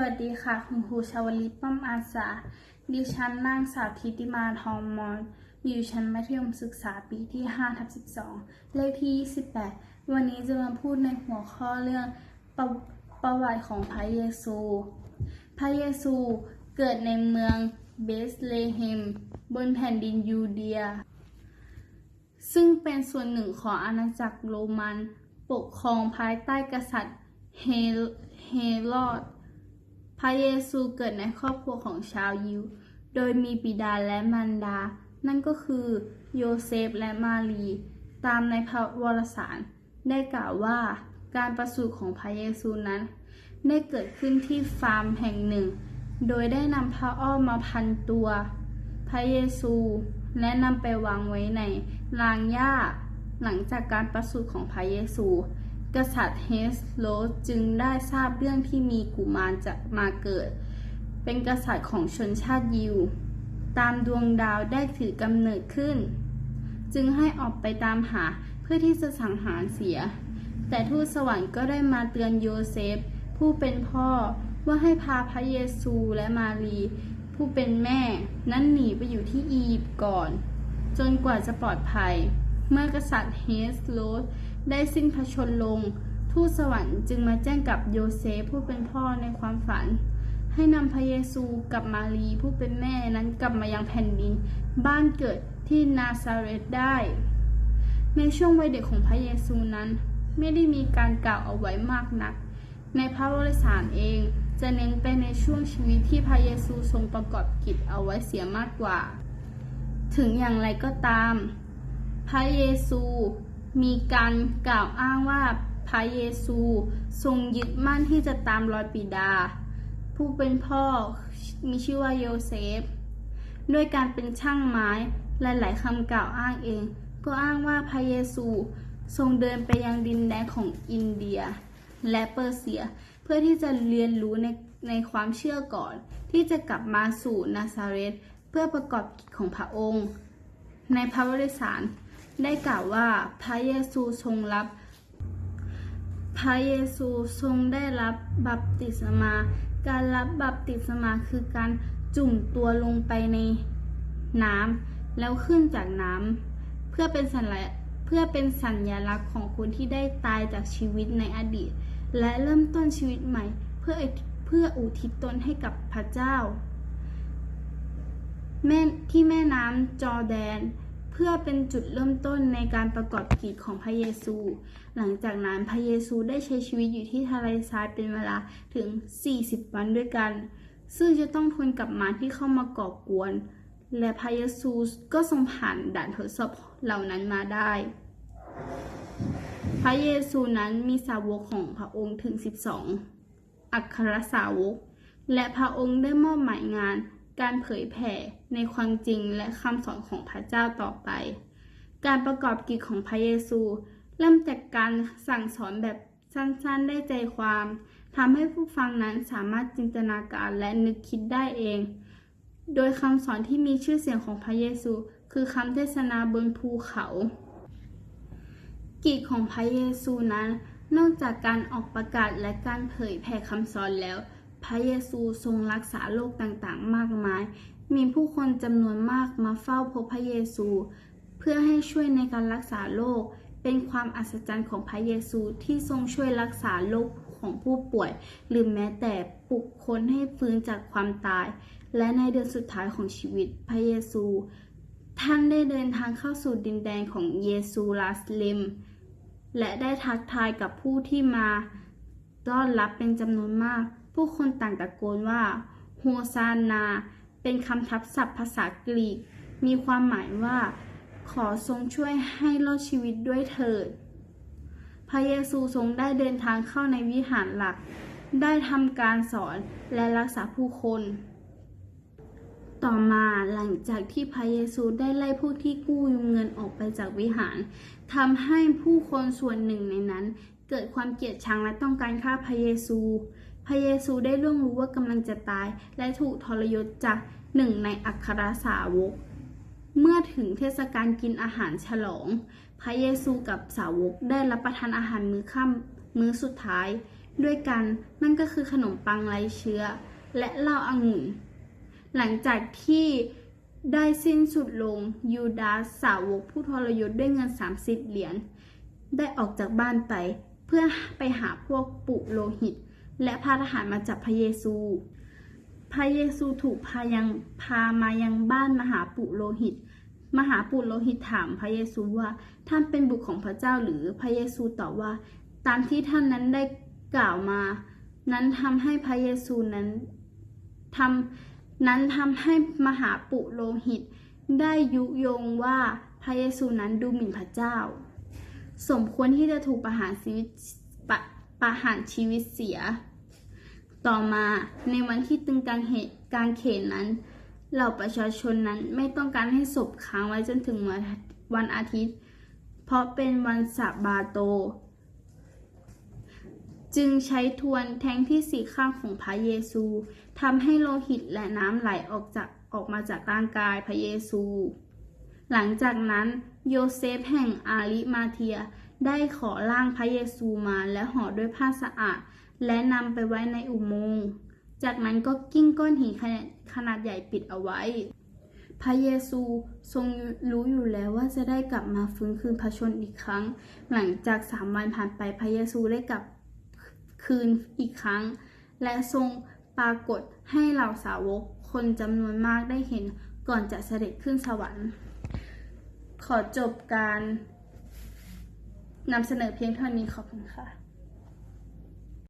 วัสดีค่ะ คุณครูชาวลิตป้อมอาสา ดิฉันนางสาวทิติมาทองมอนอยู่ชั้นมัธยมศึกษาปีที่5ทับ12 เลขที่ 28 วันนี้จะมาพูดในหัวข้อเรื่องประประวัติของพระเยซู พระเยซูเกิดในเมืองเบสเลเฮม บนแผ่นดินยูเดีย ซึ่งเป็นส่วนหนึ่งของอาณาจักรโรมัน ปกครองภายใต้กษัตริย์เฮโรด ระเยซูเกิดในครอบครัวของชาวยิว โดยมีบิดาและมารดา นั่นก็คือโยเซฟและมารี ตามในพระวรสาร ได้กล่าวว่าการประสูติของพระเยซูนั้น ได้เกิดขึ้นที่ฟาร์มแห่งหนึ่ง โดยได้นำผ้าอ้อมมาพันตัว พระเยซู และนำไปวางไว้ในรางหญ้า หลังจากการประสูติของพระเยซู กษัตริย์เฮสโลสจึงได้ทราบเรื่องที่มีกุมารจะมาเกิด เป็นกษัตริย์ของชนชาติยิว ตามดวงดาวได้ถือกำเนิดขึ้น จึงให้ออกไปตามหาเพื่อที่จะสังหารเสีย แต่ทูตสวรรค์ก็ได้มาเตือนโยเซฟ ผู้เป็นพ่อว่าให้พาพระเยซูและมารี ผู้เป็นแม่ นั้นหนีไปอยู่ที่อียิปต์ก่อน จนกว่าจะปลอดภัย เมื่อกษัตริย์เฮสโลส ได้สิ้นพระชนลง ทูตสวรรค์จึงมาแจ้งกับโยเซฟผู้เป็นพ่อในความฝัน ให้นำพระเยซูกับมารีผู้เป็นแม่นั้นกลับมายังแผ่นดิน บ้านเกิดที่นาซาเรตได้ ในช่วงวัยเด็กของพระเยซูนั้น ไม่ได้มีการกล่าวเอาไว้มากนัก ในพระวรสารเองจะเน้นไปในช่วงชีวิตที่พระเยซูทรงประกอบกิจเอาไว้เสียมากกว่า ถึงอย่างไรก็ตาม พระเยซู มีการกล่าวอ้างว่าพระเยซูทรงยึดมั่นที่จะตามรอยปิดา ผู้เป็นพ่อมีชื่อว่าโยเซฟ ด้วยการเป็นช่างไม้หลายๆคำกล่าวอ้างเอง ก็อ้างว่าพระเยซูทรงเดินไปยังดินแดนของอินเดีย และเปอร์เซีย เพื่อที่จะเรียนรู้ในในความเชื่อก่อน ที่จะกลับมาสู่นาซาเรตเพื่อประกอบกิจของพระองค์ ในพระวริสาร ได้กล่าวว่าพระเยซูทรงรับ พระเยซูทรงได้รับบัพติศมา การรับบัพติศมาคือการจุ่มตัวลงไปในน้ำแล้วขึ้นจากน้ำเพื่อเป็นสัญลักษณ์เพื่อเป็นสัญญลักษณ์ของคนที่ได้ตายจากชีวิตในอดีต และเริ่มต้นชีวิตใหม่ เพื่อเพื่ออุทิศตนให้กับพระเจ้าแม่ที่แม่น้ำจอแดน เพื่อเป็นจุดเริ่มต้นในการประกอบกิจของพระเยซู หลังจากนั้นพระเยซูได้ใช้ชีวิตอยู่ที่ทะเลทรายเป็นเวลาถึง 40 วันด้วยกัน ซึ่งจะต้องทนกับมารที่เข้ามาก่อกวน และพระเยซูก็ทรงผ่านด่านทดสอบเหล่านั้นมาได้ พระเยซูนั้นมีสาวกของพระองค์ถึง 12 อัครสาวก และพระองค์ได้มอบหมายงาน การเผยแผ่ในความจริงและคำสอนของพระเจ้าต่อไป การประกอบกิจของพระเยซู เริ่มจากการสั่งสอนแบบสั้นๆ ได้ใจความทำให้ผู้ฟังนั้นสามารถจินตนาการและนึกคิดได้เอง โดยคำสอนที่มีชื่อเสียงของพระเยซู คือคำเทศนาบนภูเขา กิจของพระเยซูนั้น นอกจากการออกประกาศและการเผยแผ่คำสอนแล้ว พระเยซูทรงรักษาโรคต่างๆ มากมาย มีผู้คนจำนวนมากมาเฝ้าพบพระเยซู เพื่อให้ช่วยในการรักษาโรค เป็นความอัศจรรย์ของพระเยซูที่ทรงช่วยรักษาโรคของผู้ป่วย หรือแม้แต่ปลุกคนให้ฟื้นจากความตาย และในเดือนสุดท้ายของชีวิตพระเยซู ท่านได้เดินทางเข้าสู่ดินแดนของเยซูลาสเลมและได้ทักทายกับผู้ที่มาต้อนรับเป็นจำนวนมาก ผู้คนต่างตะโกนว่าโฮซานา เป็นคำทับศัพท์ภาษากรีก มีความหมายว่า ขอทรงช่วยให้รอดชีวิตด้วยเถิด พระเยซูทรงได้เดินทางเข้าในวิหารหลัก ได้ทำการสอนและรักษาผู้คน ต่อมาหลังจากที่พระเยซูได้ไล่พวกที่กู้ยืมเงินออกไปจากวิหารทำให้ผู้คนส่วนหนึ่งในนั้น เกิดความเกลียดชังและต้องการฆ่าพระเยซู พระเยซูได้ล่วงรู้ว่ากำลังจะตาย และถูกทรยศจากหนึ่งในอัครสาวก เมื่อถึงเทศกาลกินอาหารฉลอง พระเยซูกับสาวกได้รับประทานอาหารมื้อค่ำมื้อสุดท้าย ด้วยกันนั่นก็คือขนมปังไร้เชื้อ และเหล้าองุ่น หลังจากที่ได้สิ้นสุดลงยูดาสสาวกผู้ทรยศด้วยเงิน 30 เหรียญได้ออกจากบ้านไป เพื่อไปหาพวกปุโรหิต และพาทหารมาจับพระเยซู พระเยซูถูกพายังพามายังบ้านมหาปุโรหิต มหาปุโรหิตถามพระเยซูว่าท่านเป็นบุตรของพระเจ้าหรือ พระเยซูตอบว่า ตามที่ท่านนั้นได้กล่าวมา นั้นทำให้พระเยซูนั้นทำนั้นทำให้มหาปุโรหิต ได้ยุยงว่าพระเยซูนั้นดูหมิ่นพระเจ้า สมควรที่จะถูกประหารชีวิต ประหารชีวิตเสีย ต่อมาในวันที่ตึงกางเหตุกางเขนนั้น เหล่าประชาชนนั้นไม่ต้องการให้ศพค้างไว้จนถึงวันวันอาทิตย์ เพราะเป็นวันสาบาโต จึงใช้ทวนแทงที่สี่ข้างของพระเยซูทำให้โลหิตและน้ำไหลออกจากออกมาจากร่างกายพระเยซู หลังจากนั้นโยเซฟแห่งอาริมาเทีย ได้ขอร่างพระเยซูมาและห่อด้วยผ้าสะอาด และนำไปไว้ในอุโมงค์ จากนั้นก็กิ้งก้อนหินขนาดขนาดใหญ่ปิดเอาไว้ พระเยซูทรงรู้อยู่แล้วว่าจะได้กลับมาฟื้นคืนพระชนอีกครั้ง หลังจากสามวันผ่านไปพระเยซูได้กลับคืนอีกครั้ง และทรงปรากฏให้เหล่าสาวกคนจำนวนมากได้เห็นก่อนจะเสด็จขึ้นสวรรค์ ขอจบการ นำเสนอเพียงเท่านี้ขอบคุณค่ะ